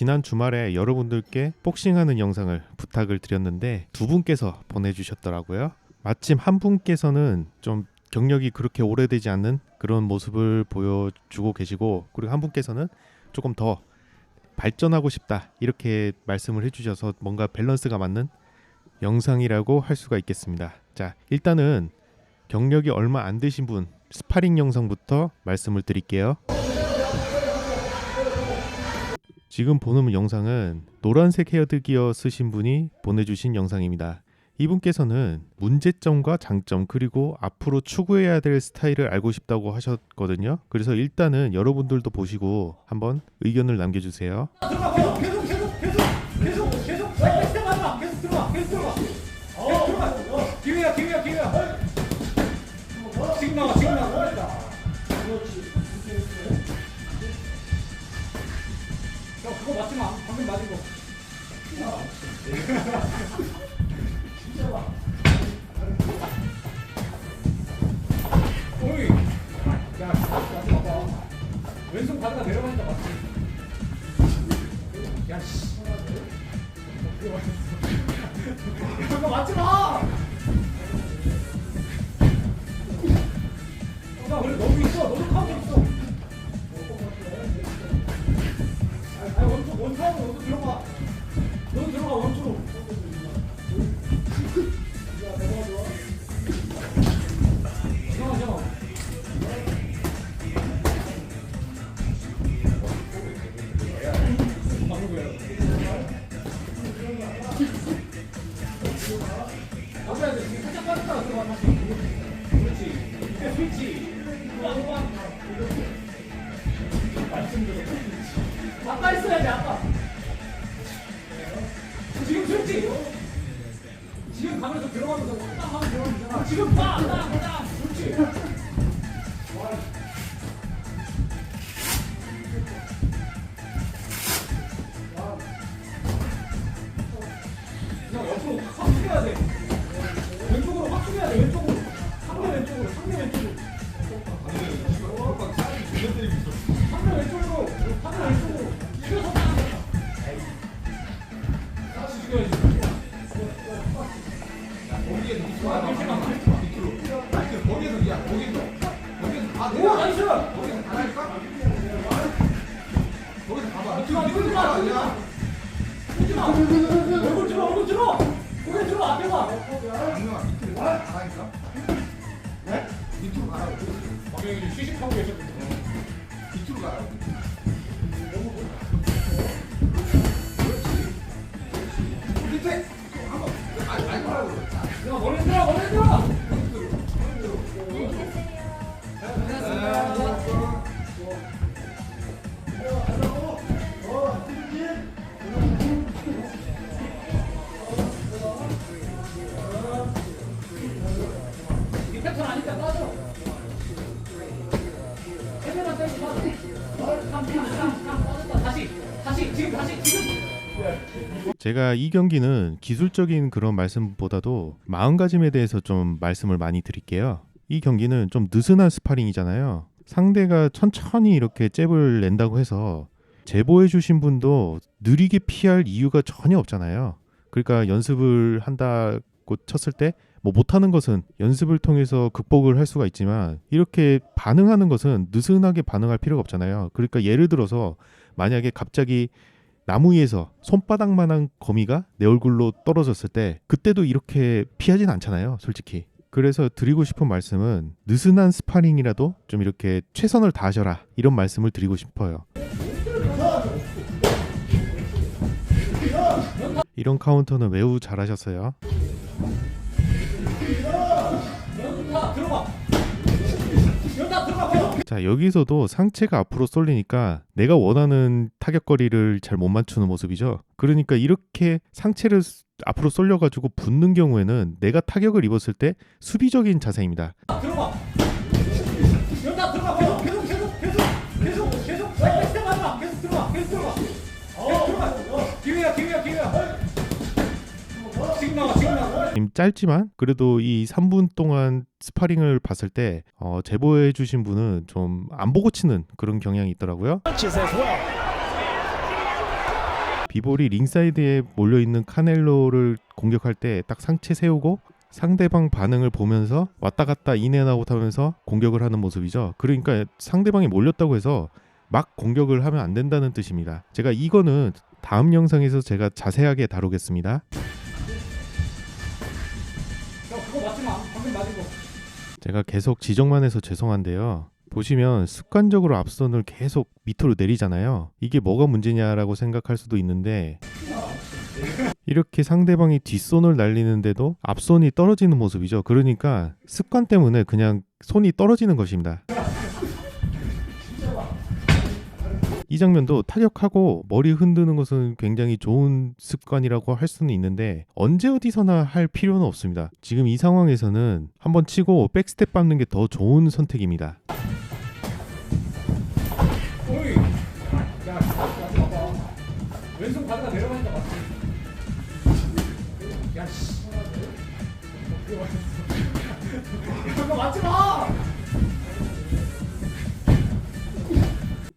지난 주말에 여러분들께 복싱하는 영상을 부탁을 드렸는데 두 분께서 보내주셨더라고요. 마침 한 분께서는 좀 경력이 그렇게 오래되지 않는 그런 모습을 보여주고 계시고 그리고 한 분께서는 조금 더 발전하고 싶다 이렇게 말씀을 해주셔서 뭔가 밸런스가 맞는 영상이라고 할 수가 있겠습니다. 자 일단은 경력이 얼마 안 되신 분 스파링 영상부터 말씀을 드릴게요. 지금 보는 영상은 노란색 헤어드기어 쓰신 분이 보내주신 영상입니다. 이분께서는 문제점과 장점 그리고 앞으로 추구해야 될 스타일을 알고 싶다고 하셨거든요. 그래서 일단은 여러분들도 보시고 한번 의견을 남겨주세요. 들어가 계속 계속 그거 맞지 마. 방금 맞은 거 야, 머리 들어. 제가 이 경기는 기술적인 그런 말씀보다도 마음가짐에 대해서 좀 말씀을 많이 드릴게요. 이 경기는 좀 느슨한 스파링이잖아요. 상대가 천천히 이렇게 잽을 낸다고 해서 제보해 주신 분도 느리게 피할 이유가 전혀 없잖아요. 그러니까 연습을 한다고 쳤을 때 뭐 못하는 것은 연습을 통해서 극복을 할 수가 있지만 이렇게 반응하는 것은 느슨하게 반응할 필요가 없잖아요. 그러니까 예를 들어서 만약에 갑자기 나무 위에서 손바닥만한 거미가 내 얼굴로 떨어졌을 때 그때도 이렇게 피하진 않잖아요, 솔직히. 그래서 드리고 싶은 말씀은 느슨한 스파링이라도 좀 이렇게 최선을 다하셔라 이런 말씀을 드리고 싶어요. 이런 카운터는 매우 잘하셨어요. 자 여기서도 상체가 앞으로 쏠리니까 내가 원하는 타격거리를 잘 못 맞추는 모습이죠. 그러니까 이렇게 상체를 스- 앞으로 쏠려가지고 붙는 경우에는 내가 타격을 입었을 때 수비적인 자세입니다. 들어가. 지금 나와, 지금 나와. 지금 짧지만 그래도 이 3분 동안 스파링을 봤을 때 어, 제보해 주신 분은 좀 안 보고 치는 그런 경향이 있더라고요. 비볼이 링사이드에 몰려 있는 카넬로를 공격할 때 딱 상체 세우고 상대방 반응을 보면서 왔다 갔다 인앤아웃 하면서 공격을 하는 모습이죠. 그러니까 상대방이 몰렸다고 해서 막 공격을 하면 안 된다는 뜻입니다. 제가 이거는 다음 영상에서 제가 자세하게 다루겠습니다. 제가 계속 지적만 해서 죄송한데요. 보시면 습관적으로 앞손을 계속 밑으로 내리잖아요. 이게 뭐가 문제냐라고 생각할 수도 있는데 이렇게 상대방이 뒷손을 날리는데도 앞손이 떨어지는 모습이죠. 그러니까 습관 때문에 그냥 손이 떨어지는 것입니다. 이 장면도 타격하고 머리 흔드는 것은 굉장히 좋은 습관이라고 할 수는 있는데 언제 어디서나 할 필요는 없습니다. 지금 이 상황에서는 한번 치고 백스텝 밟는 게 더 좋은 선택입니다. 어이. 야. 왼손 가다가 내려가니까 맞지. 야, 씨. 그거 맞지 마.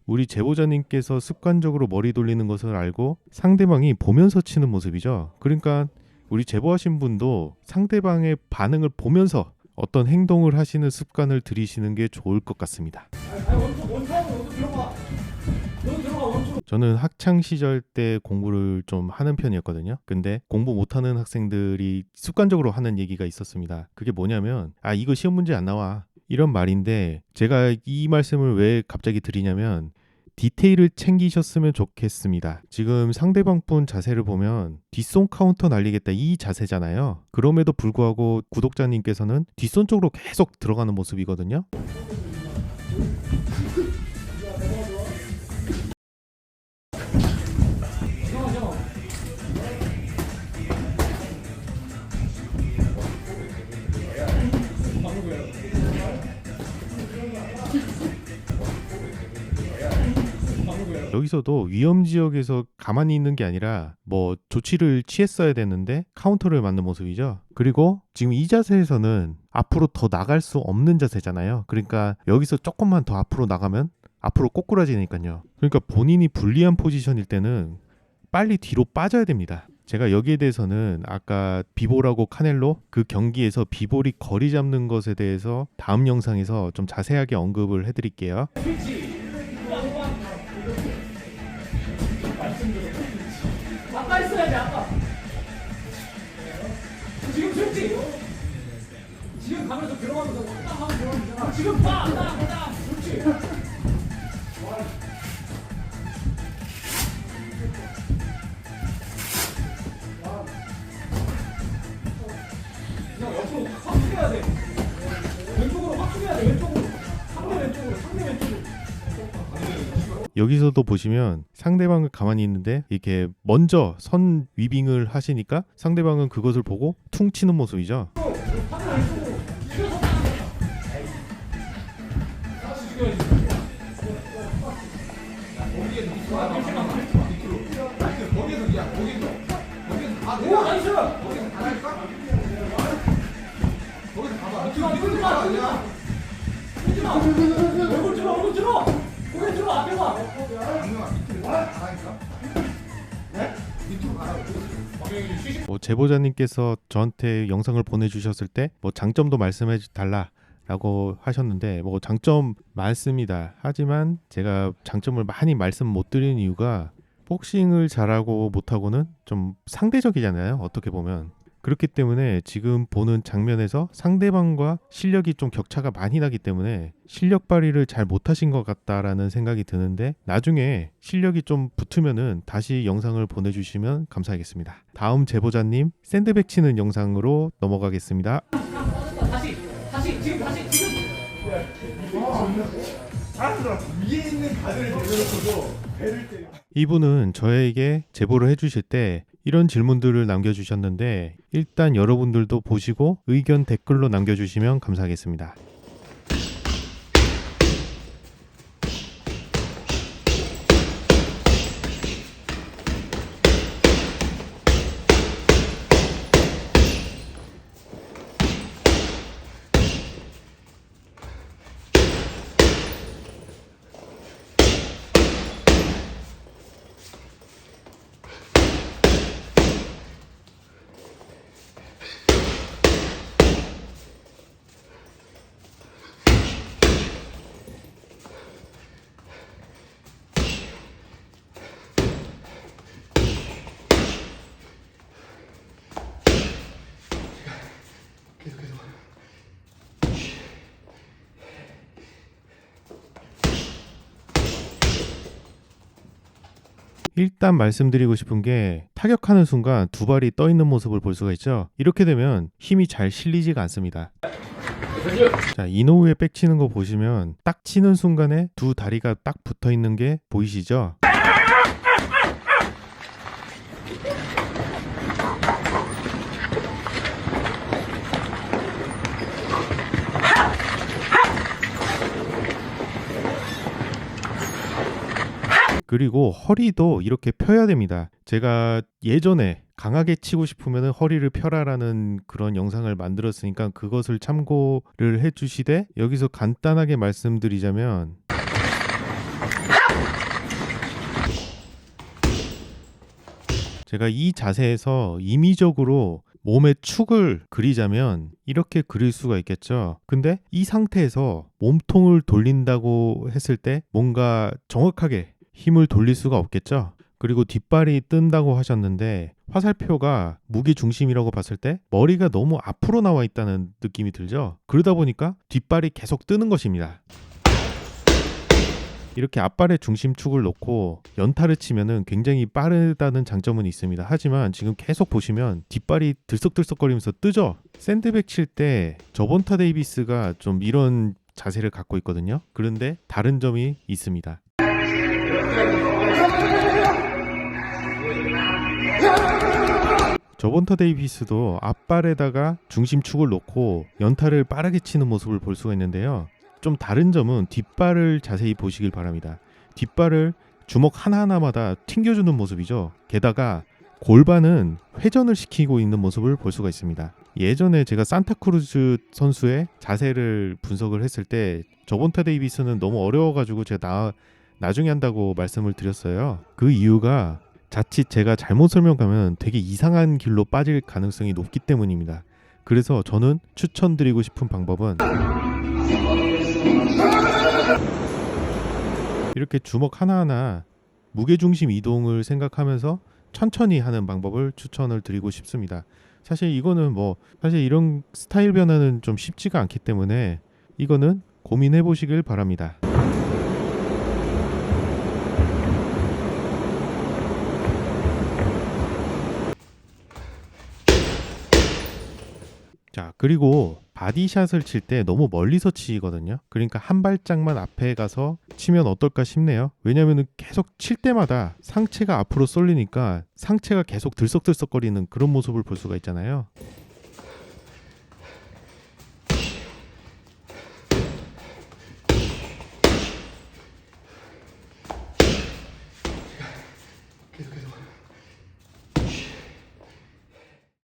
우리 제보자님께서 습관적으로 머리 돌리는 것을 알고 상대방이 보면서 치는 모습이죠. 그러니까 우리 제보하신 분도 상대방의 반응을 보면서 어떤 행동을 하시는 습관을 들이시는 게 좋을 것 같습니다. 저는 학창 시절 때 공부를 좀 하는 편이었거든요. 근데 공부 못하는 학생들이 습관적으로 하는 얘기가 있었습니다. 그게 뭐냐면 아 이거 시험 문제 안 나와 이런 말인데 제가 이 말씀을 왜 갑자기 드리냐면 디테일을 챙기셨으면 좋겠습니다. 지금 상대방 분 자세를 보면 뒷손 카운터 날리겠다 이 자세잖아요. 그럼에도 불구하고 구독자님께서는 뒷손 쪽으로 계속 들어가는 모습이거든요. 여기서도 위험 지역에서 가만히 있는 게 아니라 뭐 조치를 취했어야 되는데 카운터를 맞는 모습이죠. 그리고 지금 이 자세에서는 앞으로 더 나갈 수 없는 자세잖아요. 그러니까 여기서 조금만 더 앞으로 나가면 앞으로 꼬꾸라지니까요. 그러니까 본인이 불리한 포지션일 때는 빨리 뒤로 빠져야 됩니다. 제가 여기에 대해서는 아까 비볼하고 카넬로 그 경기에서 비볼이 거리 잡는 것에 대해서 다음 영상에서 좀 자세하게 언급을 해드릴게요. 지금 가면서 들어가면서 딱 하면 들어가면 지금 빵빵빵 그렇지. 그냥 옆으로 확 숙여야 돼. 왼쪽으로 확 숙여야 돼. 왼쪽으로. 상대 왼쪽으로. 상대 왼쪽으로. 여기서도 보시면 상대방은 가만히 있는데 이렇게 먼저 선 위빙을 하시니까 상대방은 그것을 보고 퉁 치는 모습이죠. 뭐 제보자님께서 저한테 영상을 보내주셨을 때 뭐 장점도 말씀해 달라 라고 하셨는데 뭐 장점 많습니다. 하지만 제가 장점을 많이 말씀 못 드리는 이유가 복싱을 잘하고 못하고는 좀 상대적이잖아요. 어떻게 보면 그렇기 때문에 지금 보는 장면에서 상대방과 실력이 좀 격차가 많이 나기 때문에 실력 발휘를 잘 못하신 것 같다라는 생각이 드는데 나중에 실력이 좀 붙으면은 다시 영상을 보내주시면 감사하겠습니다. 다음 제보자님 샌드백 치는 영상으로 넘어가겠습니다. 다시 다시 지금 다시 지금 위에 있는 가드를 내려놓고도 배를 때려. 이분은 저에게 제보를 해주실 때 이런 질문들을 남겨주셨는데 일단 여러분들도 보시고 의견 댓글로 남겨주시면 감사하겠습니다. 일단 말씀드리고 싶은 게 타격하는 순간 두 발이 떠 있는 모습을 볼 수가 있죠. 이렇게 되면 힘이 잘 실리지가 않습니다. 자, 이노우에 백 치는 거 보시면 딱 치는 순간에 두 다리가 딱 붙어 있는 게 보이시죠? 그리고 허리도 이렇게 펴야 됩니다. 제가 예전에 강하게 치고 싶으면 허리를 펴라라는 그런 영상을 만들었으니까 그것을 참고를 해주시되 여기서 간단하게 말씀드리자면 제가 이 자세에서 임의적으로 몸의 축을 그리자면 이렇게 그릴 수가 있겠죠. 근데 이 상태에서 몸통을 돌린다고 했을 때 뭔가 정확하게 힘을 돌릴 수가 없겠죠. 그리고 뒷발이 뜬다고 하셨는데 화살표가 무게 중심이라고 봤을 때 머리가 너무 앞으로 나와 있다는 느낌이 들죠. 그러다 보니까 뒷발이 계속 뜨는 것입니다. 이렇게 앞발의 중심축을 놓고 연타를 치면은 굉장히 빠르다는 장점은 있습니다. 하지만 지금 계속 보시면 뒷발이 들썩들썩거리면서 뜨죠. 샌드백 칠 때 저본타 데이비스가 좀 이런 자세를 갖고 있거든요. 그런데 다른 점이 있습니다. 저번타 데이비스도 앞발에다가 중심축을 놓고 연타를 빠르게 치는 모습을 볼 수가 있는데요. 좀 다른 점은 뒷발을 자세히 보시길 바랍니다. 뒷발을 주먹 하나하나마다 튕겨주는 모습이죠. 게다가 골반은 회전을 시키고 있는 모습을 볼 수가 있습니다. 예전에 제가 산타크루즈 선수의 자세를 분석을 했을 때 저번타 데이비스는 너무 어려워가지고 제가 나, 나중에 한다고 말씀을 드렸어요. 그 이유가 자칫 제가 잘못 설명하면 되게 이상한 길로 빠질 가능성이 높기 때문입니다. 그래서 저는 추천드리고 싶은 방법은 이렇게 주먹 하나하나 무게중심 이동을 생각하면서 천천히 하는 방법을 추천을 드리고 싶습니다. 사실 이거는 뭐 사실 이런 스타일 변화는 좀 쉽지가 않기 때문에 이거는 고민해 보시길 바랍니다. 자, 그리고 바디샷을 칠 때 너무 멀리서 치거든요. 그러니까 한 발짝만 앞에 가서 치면 어떨까 싶네요. 왜냐면은 계속 칠 때마다 상체가 앞으로 쏠리니까 상체가 계속 들썩들썩거리는 그런 모습을 볼 수가 있잖아요.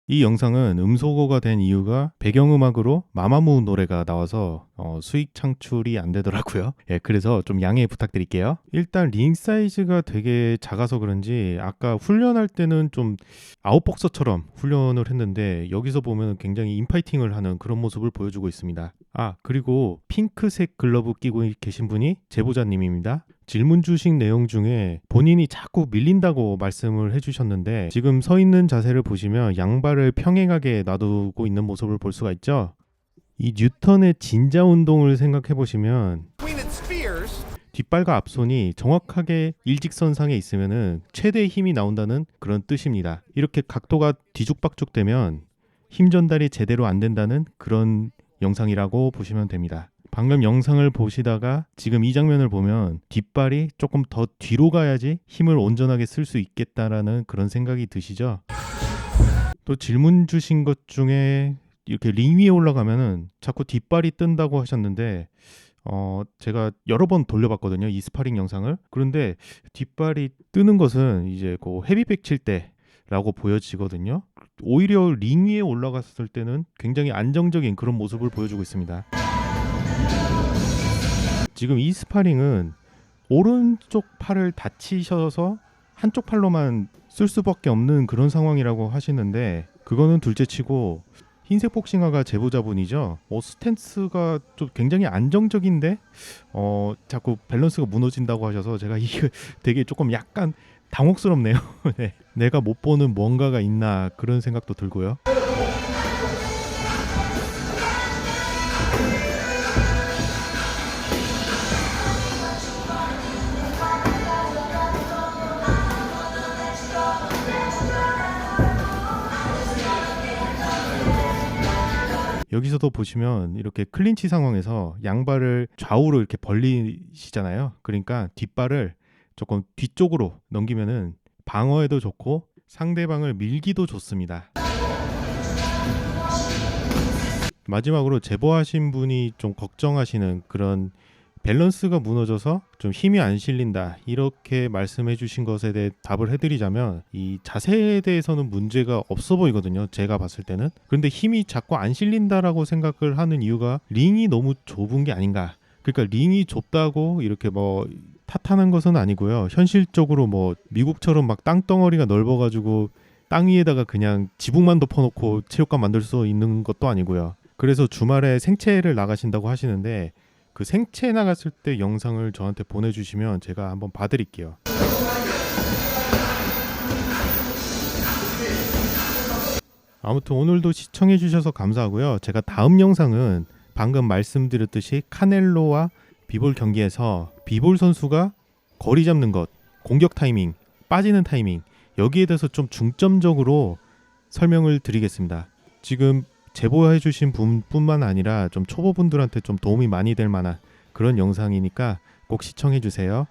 이 영상은 음소거가 된 이유가 배경음악으로 마마무 노래가 나와서 어, 수익 창출이 안 되더라고요. 예, 그래서 좀 양해 부탁드릴게요. 일단 링 사이즈가 되게 작아서 그런지 아까 훈련할 때는 좀 아웃복서처럼 훈련을 했는데 여기서 보면 굉장히 인파이팅을 하는 그런 모습을 보여주고 있습니다. 아 그리고 핑크색 글러브 끼고 계신 분이 제보자님입니다. 질문 주신 내용 중에 본인이 자꾸 밀린다고 말씀을 해주셨는데 지금 서 있는 자세를 보시면 양발을 평행하게 놔두고 있는 모습을 볼 수가 있죠. 이 뉴턴의 진자 운동을 생각해 보시면 뒷발과 앞손이 정확하게 일직선상에 있으면은 최대의 힘이 나온다는 그런 뜻입니다. 이렇게 각도가 뒤죽박죽 되면 힘 전달이 제대로 안 된다는 그런 영상이라고 보시면 됩니다. 방금 영상을 보시다가 지금 이 장면을 보면 뒷발이 조금 더 뒤로 가야지 힘을 온전하게 쓸 수 있겠다라는 그런 생각이 드시죠? 또 질문 주신 것 중에 이렇게 링 위에 올라가면은 자꾸 뒷발이 뜬다고 하셨는데 어 제가 여러 번 돌려봤거든요 이 스파링 영상을. 그런데 뒷발이 뜨는 것은 이제 그 헤비백 칠 때 라고 보여지거든요. 오히려 링 위에 올라갔을 때는 굉장히 안정적인 그런 모습을 보여주고 있습니다 지금 이 스파링은 오른쪽 팔을 다치셔서 한쪽 팔로만 쓸 수밖에 없는 그런 상황이라고 하시는데 그거는 둘째치고 흰색 복싱화가 제보자분이죠. 어, 스탠스가 좀 굉장히 안정적인데 어 자꾸 밸런스가 무너진다고 하셔서 제가 이게 되게 조금 약간 당혹스럽네요. 네. 내가 못 보는 뭔가가 있나 그런 생각도 들고요. 여기서도 보시면 이렇게 클린치 상황에서 양발을 좌우로 이렇게 벌리시잖아요. 그러니까 뒷발을 조금 뒤쪽으로 넘기면은 방어에도 좋고 상대방을 밀기도 좋습니다. 마지막으로 제보하신 분이 좀 걱정하시는 그런 밸런스가 무너져서 좀 힘이 안 실린다. 이렇게 말씀해 주신 것에 대해 답을 해드리자면 이 자세에 대해서는 문제가 없어 보이거든요 제가 봤을 때는. 그런데 힘이 자꾸 안 실린다라고 생각을 하는 이유가 링이 너무 좁은 게 아닌가. 그러니까 링이 좁다고 이렇게 뭐 탓하는 것은 아니고요. 현실적으로 뭐 미국처럼 막 땅덩어리가 넓어가지고 땅 위에다가 그냥 지붕만 덮어놓고 체육관 만들 수 있는 것도 아니고요. 그래서 주말에 생체를 나가신다고 하시는데 그 생체 나갔을 때 영상을 저한테 보내주시면 제가 한번 봐드릴게요. 아무튼 오늘도 시청해주셔서 감사하고요. 제가 다음 영상은 방금 말씀드렸듯이 카넬로와 비볼 경기에서 비볼 선수가 거리 잡는 것, 공격 타이밍, 빠지는 타이밍 여기에 대해서 좀 중점적으로 설명을 드리겠습니다. 지금 제보해 주신 분뿐만 아니라 좀 초보분들한테 좀 도움이 많이 될 만한 그런 영상이니까 꼭 시청해 주세요.